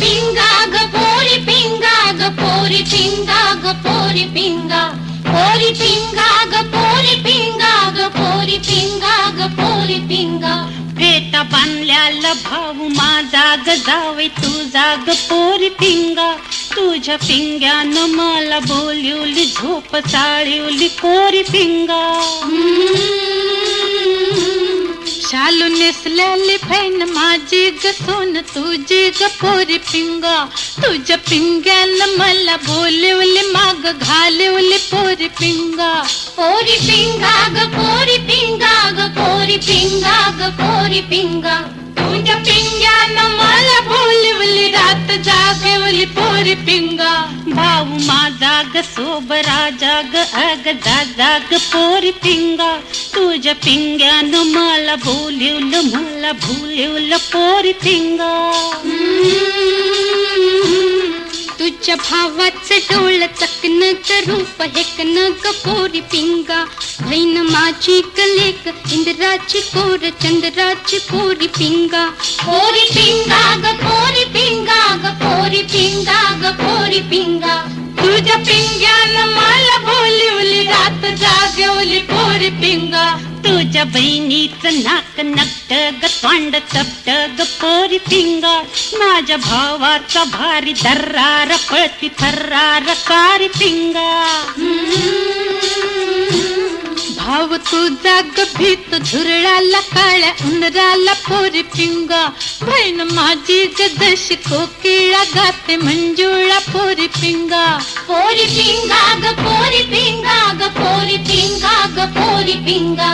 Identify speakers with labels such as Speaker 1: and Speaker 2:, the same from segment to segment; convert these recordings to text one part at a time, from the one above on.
Speaker 1: पिंगा ग पोरी पिंगा ग पोरी पिंगा ग पोरी पिंगा पोरी पिंगा ग पोरी पिंगा ग पोरी पिंगा ग पोरी पिंगा
Speaker 2: फेटा बांधल्याला भाऊ माझा ग जावे तुझा ग पोरी पिंगा तुझ्या पिंग्यानं मला बोलिवली झोप चाळिवली पोरी पिंगा शालू नेसल्याली फ़ैन माझी ग, सोन तुझी ग, पोरी पिंगा। तुझ पिंग्यान मला बोलिवली माग घालिवली पोरी पिंगा।
Speaker 1: पोरी पिंगा ग, पोरी पिंगा ग, पोरी पिंगा ग, पोरी पिंगा।
Speaker 2: तुझ्या पिंग्यानं मला बोलवली रात जागवली पोरी पिंगा. भाऊ माझा ग सोबरा जाग अग दादा ग पोरी पिंगा. तुझ्या पिंग्यानं मला बोलिवलं मला भुलिवलं पोरी पिंगा. तुझ्या भावाचं डोळ चकन रूप हेकन ग पोरी पिंगा। बहीण माझी कलेक इंद्राची कोर चंद्राची पोरी पिंगा।
Speaker 1: पोरी पिंगा ग पोरी पिंगा ग पोरी पिंगा ग पोरी पिंगा।
Speaker 2: तुझ्या पिंग्यानं मला बोलिवली रात जागवली पोरी पिंगा. तुझ्या बहिणीचं नाक नकट ग तोंड चपट ग पोरी पिंगा. माझ्या भावाचा भारी दर्रार पळती थर्रार कारी पिंगा. भाव तुझा ग भीत झुरळाला काळ्या उंदराला पोरी पिंगा बहीण माझी ग दश कोकिळा गाते मंजुळा पोरी पिंगा
Speaker 1: पोरी पिंगा ग पोरी पिंगा ग पोरी पिंगा ग पोरी पिंगा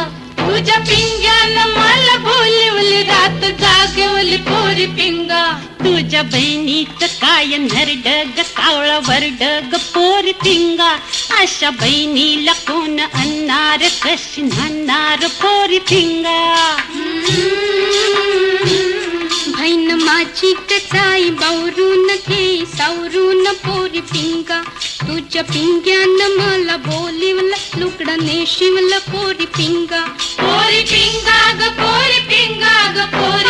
Speaker 2: तुझ्या पिंग्यानं मला बोलवली रात जागवली पोरी पिंगा. तुझ्या बहिणीच काय नरडग कावळा वरडग पोरी पिंगा. अशा बहिणीला कोण आणणार कशी म्हणणार पोरी पिंगा? ऐन माझी कसाई बावरून घे सावरून पोरी पिंगा. तुझ्या पिंग्यानं मला बोलिवलं लुकडा नेशिवलं पोरी पिंगा. पोरी पिंगा ग पोरी पिंगा ग पोरी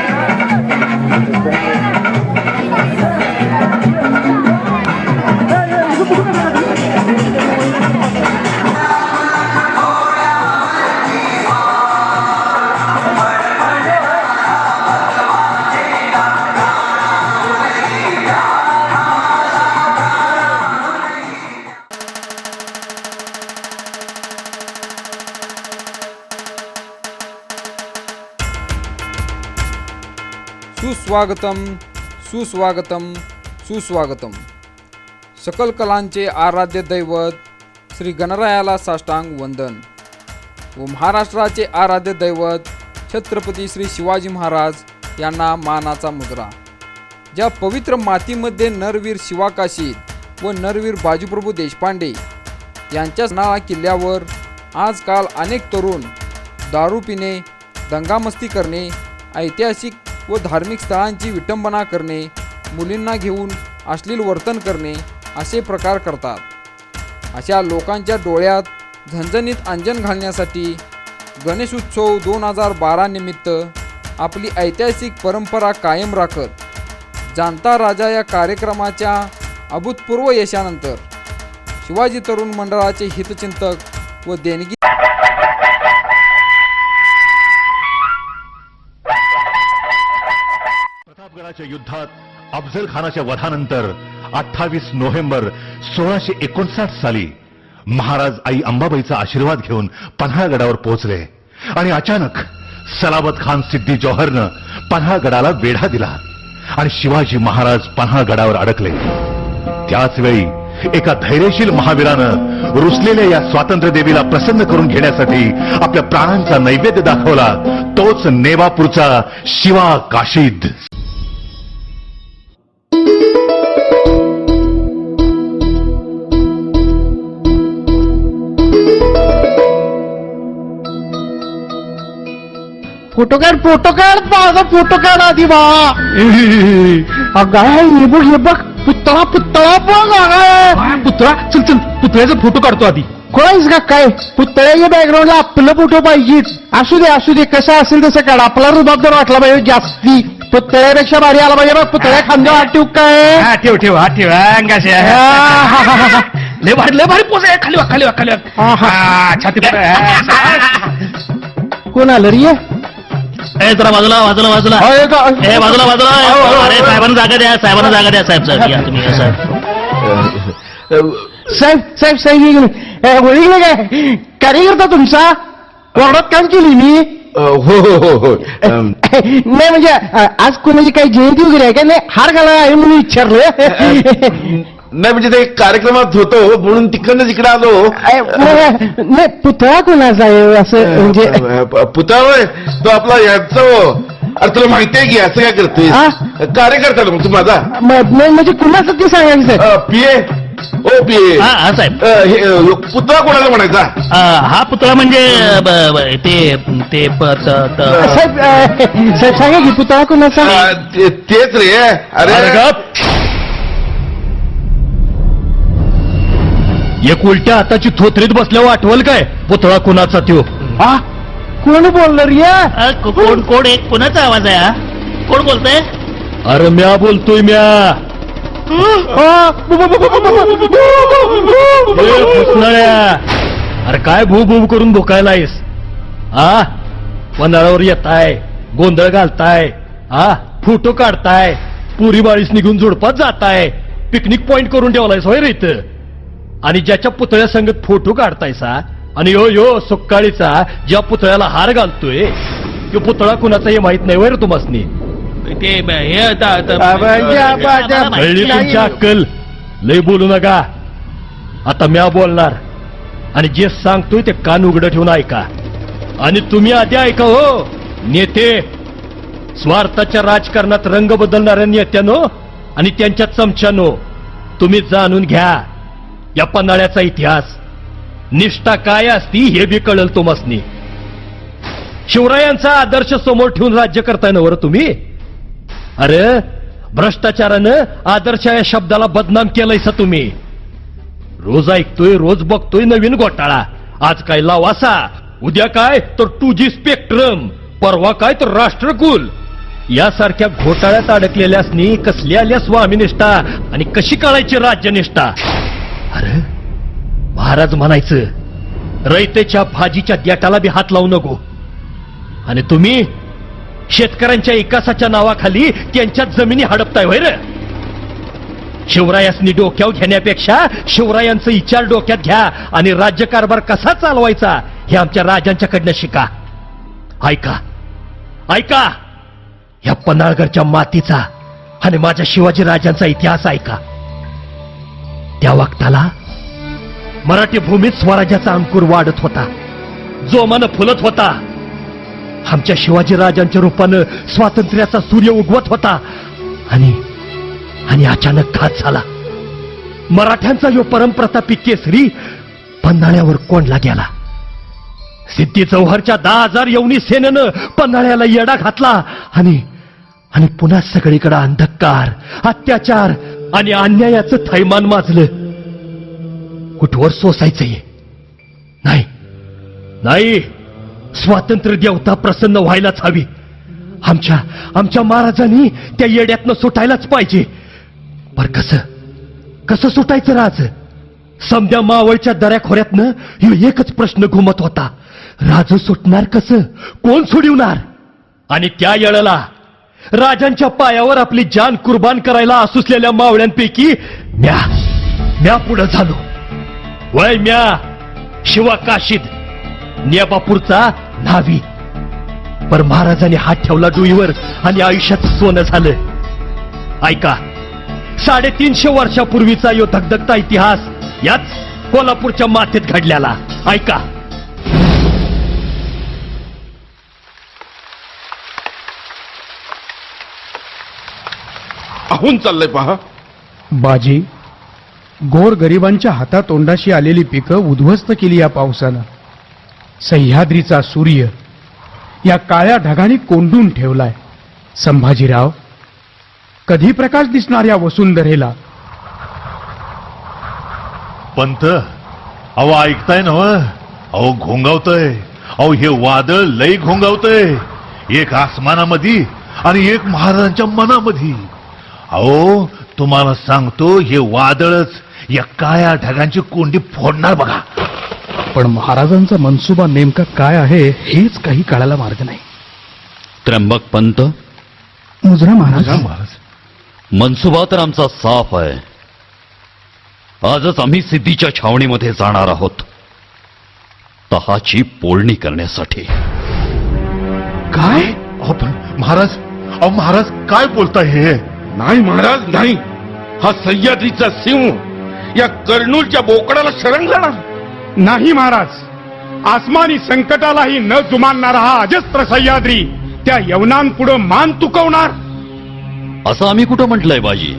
Speaker 3: सुस्वागतम सुस्वागतम सुस्वागतम. सकल कलांचे आराध्य दैवत श्री गणरायाला साष्टांग वंदन. व महाराष्ट्राचे आराध्य दैवत छत्रपती श्री शिवाजी महाराज यांना मानाचा मुद्रा. ज्या पवित्र मातीमध्ये नरवीर शिवाकाशी व नरवीर बाजूप्रभू देशपांडे यांच्या नाळा किल्ल्यावर आजकाल अनेक तरुण दारू पिणे दंगामस्ती करणे ऐतिहासिक व धार्मिक स्थळांची विटंबना करणे मुलींना घेऊन अश्लील वर्तन करणे असे प्रकार करतात. अशा लोकांच्या डोळ्यात झणझणीत अंजन घालण्यासाठी गणेशोत्सव दोन हजार बारा निमित्त आपली ऐतिहासिक परंपरा कायम राखत जाणता राजा या कार्यक्रमाच्या अभूतपूर्व यशानंतर शिवाजी तरुण मंडळाचे हितचिंतक व देणगी
Speaker 4: प्रतापगडाच्या युद्धात अफजल खानाच्या वधानंतर अठ्ठावीस नोव्हेंबर सोळाशे एकोणसाठ साली महाराज आई अंबाबाईचा आशीर्वाद घेऊन पन्हाळगडावर पोहोचले. आणि अचानक सलाबत खान सिद्धी जौहरनं पन्हाळगडाला वेढा दिला आणि शिवाजी महाराज पन्हाळगडावर अडकले. त्याच वेळी एका धैर्यशील महावीरानं रुसलेल्या या स्वातंत्र्य देवीला प्रसन्न करून घेण्यासाठी आपल्या प्राणांचा नैवेद्य दाखवला तोच नेवापूरचा शिवा काशीद.
Speaker 5: फोटो काढ फोटो काढ माझा फोटो काढ आधी बा. अगाय हे बघ हे बघ. पुतळा पुतळा बघ अगाय
Speaker 6: पुतळा? चल चल. पुतळ्याचा फोटो काढतो आधी.
Speaker 5: कोणाच का काय? पुतळ्याच्या बॅकग्राऊंडला आपलं फोटो पाहिजे असू दे असू दे. कसं असेल तसं काढ. आपला रुबाब जर वाटला पाहिजे जास्ती. पुतळ्यापेक्षा भारी आला पाहिजे बघ पुतळ्या हात ठेवू काय?
Speaker 6: हा ठेव ठेव हा ठेव. हा, अंगाशी. लय भारी लय भारी पोच आहे. खाली वा खाली वा खाली वा.
Speaker 5: आहा.
Speaker 6: हा, छाती हा.
Speaker 5: कोण आलं रे?
Speaker 6: ए जरा बाजूला बाजूला बाजूला. ए बाजूला बाजूला. अरे. साहेबांना जागा द्या साहेबांना जागा द्या. साहेब साहेब या तुम्ही या, साहेब.
Speaker 5: साहेब साहेब साहेब हे गेले. ओळखलं काय? कार्यकर्ता तुमचा? वार्डात काम केली मी.
Speaker 7: हो हो हो हो. अम,
Speaker 5: नाही म्हणजे अ, आज कोणाची काही जयंती वगैरे आहे का? नाही हार घाला आहे म्हणून विचारलं.
Speaker 7: नाही म्हणजे ते कार्यक्रमात होतो म्हणून तिकडनं इकडे आलो.
Speaker 5: नाही पुतळा कोणाचा आहे असं म्हणजे?
Speaker 7: पुतळा होय, तो आपला याचा हो. अरे तुला माहिती आहे की असं काय करतोय
Speaker 5: हा?
Speaker 7: कार्यकर्ता ना मग तू माझा
Speaker 5: म्हणजे कुणाचं ते सांगायचं
Speaker 7: पिये ओ
Speaker 6: हा हा साहेब.
Speaker 7: पुतळा कोणाला म्हणायचा?
Speaker 6: हा पुतळा म्हणजे ब- ब- ते ते
Speaker 5: साहेब सांगा की पुतळा कोणाचा?
Speaker 7: तेच रे.
Speaker 6: अरे. एक उलट्या हाताची थोतरीत बसल्यावर आठवल काय पुतळा कुणाचा त्यो
Speaker 5: हा कोण बोलणार रे
Speaker 6: कोण कोण एक कुणाचा आवाज आहे हा? कोण बोलतय अरे म्या बोलतोय म्या ए, फुसणाऱ्या. अरे काय भू भू करून भुकायलायस हा वंदाळावर येताय गोंधळ घालताय हा फोटो काढताय पुरी बाळीस निघून झुडपात जाताय पिकनिक पॉइंट करून ठेवलायस होय रे इथं आणि ज्याच्या पुतळ्या संगत फोटो काढतायसा आणि यो यो सुक्काळीचा ज्या पुतळ्याला हार घालतोय तो पुतळा कुणाचा हे माहीत नाही. वय रे तुम्हासनी ते कळली तुमची अक्कल? लय बोलू नका. आता म्या बोलणार. आणि जे सांगतोय ते कान उघडं ठेवून ऐका. आणि तुम्ही आधी ऐका हो नेते. स्वार्थाच्या राजकारणात रंग बदलणाऱ्या नेत्यानो आणि त्यांच्या चमच्यानो तुम्ही जाणून घ्या. या पन्हाळ्याचा इतिहास. निष्ठा काय असती हे बी कळल तुमसनी शिवरायांचा आदर्श समोर ठेवून राज्य करताय ना तुम्ही? अरे भ्रष्टाचारानं आदर्श या शब्दाला बदनाम केलंयसा तुम्ही. रोज ऐकतोय रोज बघतोय नवीन घोटाळा. आज काय लावासा उद्या काय? तर टू जी स्पेक्ट्रम. परवा काय? तर राष्ट्रकुल. यासारख्या घोटाळ्यात अडकलेल्यासनी कसली आल्या स्वामीनिष्ठा? आणि कशी काढायची राज्यनिष्ठा? अरे? महाराज म्हणायचं रयतेच्या भाजीच्या देटाला बी हात लावू नको. आणि तुम्ही शेतकऱ्यांच्या विकासाच्या नावाखाली त्यांच्या जमिनी हडपताय वैर शिवरायासनी डोक्यावर घेण्यापेक्षा शिवरायांचं विचार डोक्यात घ्या आणि राज्यकारभार कसा चालवायचा हे आमच्या राजांच्याकडनं शिका. ऐका. ऐका. या पन्हाळगडच्या मातीचा आणि माझ्या शिवाजी राजांचा इतिहास ऐका. त्या वक्ताला मराठी भूमीत स्वराज्याचा अंकुर वाढत होता. जोमानं फुलत होता आमच्या शिवाजी राजांच्या रूपानं स्वातंत्र्याचा सूर्य उगवत होता आणि आणि अचानक घात झाला. मराठ्यांचा यो परमप्रतापी केसरी पन्हाळ्यावर कोंडला गेला. सिद्धी चौहरच्या दहा हजार यवनी सेनेनं पन्हाळ्याला येडा घातला आणि आणि पुन्हा सगळीकडे अंधकार अत्याचार आणि अन्यायाचं थैमान माजलं. कुठवर सोसायचंय नाही. नाही. स्वातंत्र्य देवता प्रसन्न व्हायलाच हवी. आमच्या आमच्या महाराजांनी त्या येड्यातनं सुटायलाच पाहिजे. पर कसं? कसं सुटायचं राज? समद्या मावळच्या दऱ्याखोऱ्यातनं ह्यो एकच प्रश्न घुमत होता. राज सुटणार कसं? कोण सोडवणार? आणि त्या येळाला राजांच्या पायावर आपली जान कुर्बान करायला असुसलेल्या मावळ्यांपैकी म्या म्या पुढे झालो. वय म्या शिवा काशीद नियाबापूरचा न्हावी. पर महाराजांनी हात ठेवला डोईवर आणि आयुष्यात सोनं झालं. ऐका साडेतीनशे वर्षापूर्वीचा यो धगधगता इतिहास याच कोल्हापूरच्या माथेत घडल्याला ऐका.
Speaker 7: आहून चाललंय पहा.
Speaker 8: बाजी गोर गरिबांच्या हातातोंडाशी आलेली पिकं उद्ध्वस्त केली या पावसानं. सह्याद्रीचा सूर्य या काळ्या ढगाने कोंडून ठेवलाय. संभाजीराव कधी प्रकाश दिसणार या वसुंधरेला?
Speaker 4: पंत अहो ऐकताय ना अहो घोंगावतय. अहो हे वादळ लई घोंगावतय. एक आसमानामध्ये आणि एक महाराजांच्या मनामध्ये अहो तुम्हाला सांगतो हे वादळच या काळ्या ढगांची कोंडी फोडणार बघा.
Speaker 8: पण महाराजांचा मनसुबा नेमका काय आहे हेच काही कळायला मार्ग नाही.
Speaker 9: त्र्यंबक पंत?
Speaker 8: मुजरा महाराज.
Speaker 4: महाराज.
Speaker 9: मनसुबा तर आमचा साफ आहे. आजच आम्ही सिद्धीच्या छावणीमध्ये जाणार आहोत. तहाची पोळणी करण्यासाठी.
Speaker 4: काय? अहो पण महाराज अहो महाराज काय बोलताय हे?
Speaker 7: नाही महाराज नाही. हा सह्याद्रीचा सिंह या कर्नूलच्या बोकडाला शरण जाणार.
Speaker 8: नाही महाराज. आसमानी संकटालाही न जुमानणारा हा अजस्त्र सह्याद्री त्या यवनांपुढं मान तुकवणार.
Speaker 9: असं आम्ही कुठं म्हटलंय बाजी?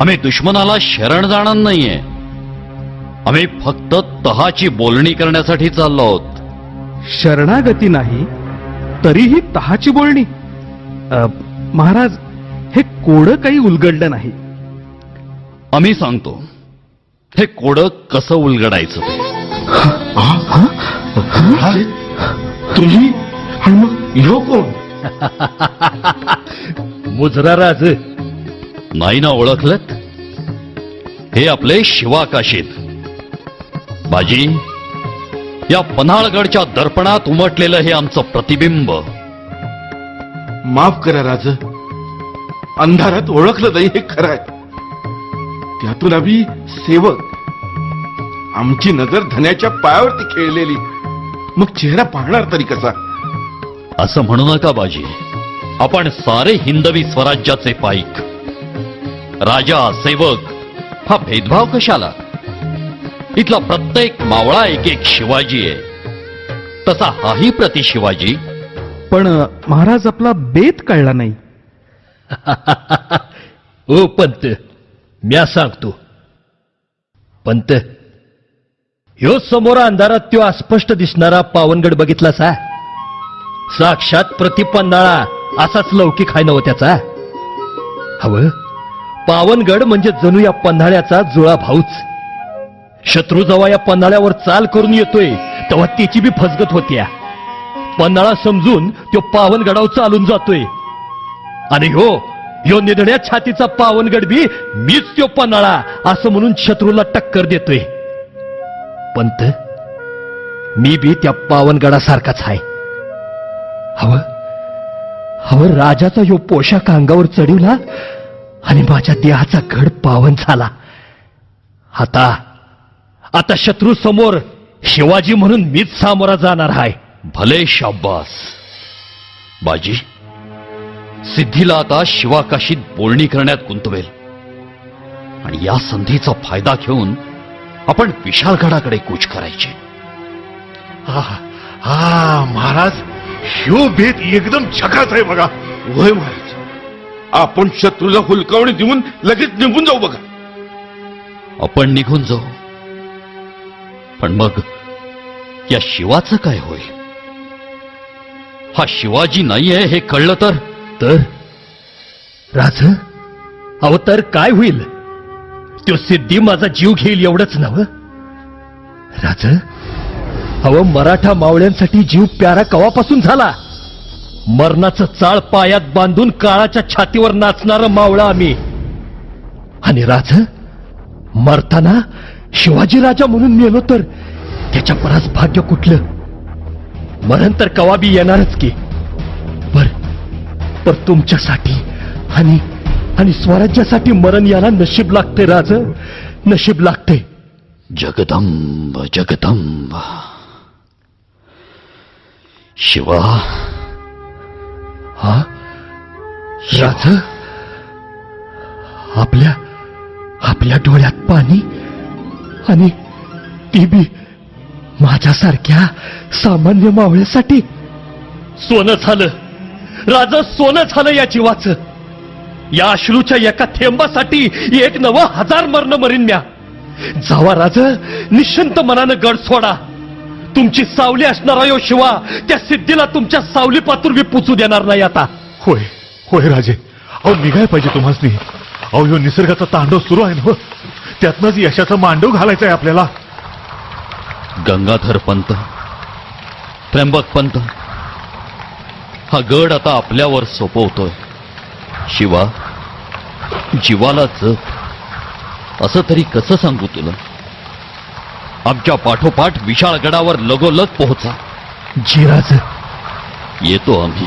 Speaker 9: आम्ही दुश्मनाला शरण जाणार नाहीये. आम्ही फक्त तहाची बोलणी करण्यासाठी चाललो आहोत.
Speaker 8: शरणागती नाही तरीही तहाची बोलणी. अ, महाराज हे कोडं काही उलगडलं नाही.
Speaker 9: आम्ही सांगतो हे कोडं कसं उलगडायचं? ते
Speaker 7: तुम्ही आणि मग ह्यो कोण?
Speaker 6: मुजरा राज
Speaker 9: नाही ना ओळखलत? हे आपले शिवाकाशीत. बाजी या पन्हाळगडच्या दर्पणात उमटलेलं हे आमचं प्रतिबिंब.
Speaker 7: माफ करा राज अंधारात ओळखलं नाही हे खरं आहे त्यातून आम्ही सेवक. आमची नजर धन्याच्या पायावरती खेळलेली. मग चेहरा पाहणार तरी कसा?
Speaker 9: असं म्हणू नका बाजी. आपण सारे हिंदवी स्वराज्याचे पाईक. राजा सेवक हा भेदभाव कशाला? इथला प्रत्येक मावळा एक एक शिवाजी आहे. तसा हाही प्रति शिवाजी.
Speaker 8: पण महाराज आपला बेत कळला नाही.
Speaker 6: ओ पंत म्या सांगतो. पंत ह्यो समोर अंधारात त्यो अस्पष्ट दिसणारा पावनगड बघितला सा साक्षात प्रतिपन्नाळा असाच लौकिक आहे नव त्याचा. हव? पावनगड म्हणजे जणू या पन्हाळ्याचा जुळा भाऊच. शत्रू जेव्हा या पन्हाळ्यावर चाल करून येतोय तेव्हा त्याची बी फसगत होत्या. पन्हाळा समजून तो पावनगडावर चालून जातोय. आणि हो यो निधड्या छातीचा पावनगड बी मीच त्यो पन्हाळा असं म्हणून शत्रूला टक्कर देतोय. पंत मी बी त्या पावनगडासारखाच आहे हवं हवं राजाचा यो पोशाख अंगावर चढवला आणि माझ्या देहाचा घड पावन झाला. आता आता शत्रू समोर शिवाजी म्हणून मीच सामोरा जाणार आहे
Speaker 9: भले शाब्बास बाजी सिद्धीला आता शिवाकाशीत बोलणी करण्यात गुंतवेल. आणि या संधीचा फायदा घेऊन आपण विशाळगडाकडे कूच करायचे.
Speaker 4: हा हा महाराज ह्यो भेद एकदम झकाच आहे बघा.
Speaker 7: वय महाराज. आपण शत्रूला हुलकावणी देऊन लगेच निघून जाऊ बघा.
Speaker 9: आपण निघून जाऊ. पण मग या शिवाचं काय होईल? हा शिवाजी नाहीये हे कळलं तर?
Speaker 6: तर? राज अहो तर काय होईल? तो सिद्धी माझा जीव घेईल एवढंच नव राज अहो मराठा मावळ्यांसाठी जीव प्यारा कवापासून झाला? मरणाचं चाळ पायात बांधून काळाच्या छातीवर नाचणारं मावळा आम्ही. आणि राज मरताना शिवाजी राजा म्हणून मेलो तर त्याच्या परास भाग्य कुठलं? मरण तर कवाबी येणारच की. पर तुमच्यासाठी आणि आणि स्वराज्यासाठी मरण याला नशीब लागते राज. नशीब लागते.
Speaker 9: जगदंब जगदंब. शिवा.
Speaker 6: हा? राज आपल्या आपल्या डोळ्यात पाणी आणि ती बी माझ्यासारख्या सामान्य मावळ्यासाठी सोनं झालं. राजा सोनं झालं या जीवाचं. या अश्रूच्या एका थेंबासाठी एक नवं हजार मरण मरीन म्या. जावा राज निश्चिंत मनानं गड सोडा. तुमची सावली असणारा यो शिवा त्या सिद्धीला तुमच्या सावली पातून मी पुचू देणार नाही आता.
Speaker 4: होय होय राजे. अहो निघाय पाहिजे तुम्हाला अहो ह्यो निसर्गाचा तांडव सुरू आहे ना हो. त्यातनंच यशाचा मांडव घालायचा आहे आपल्याला.
Speaker 9: गंगाधर पंत त्र्यंबक पंत हा गड आता आपल्यावर सोपवतोय. शिवा जीवाला जप असं तरी कसं सांगू तुला? आमच्या पाठोपाठ विशाळ गडावर लगोलग पोहोचा.
Speaker 6: जिराज
Speaker 9: येतो आम्ही.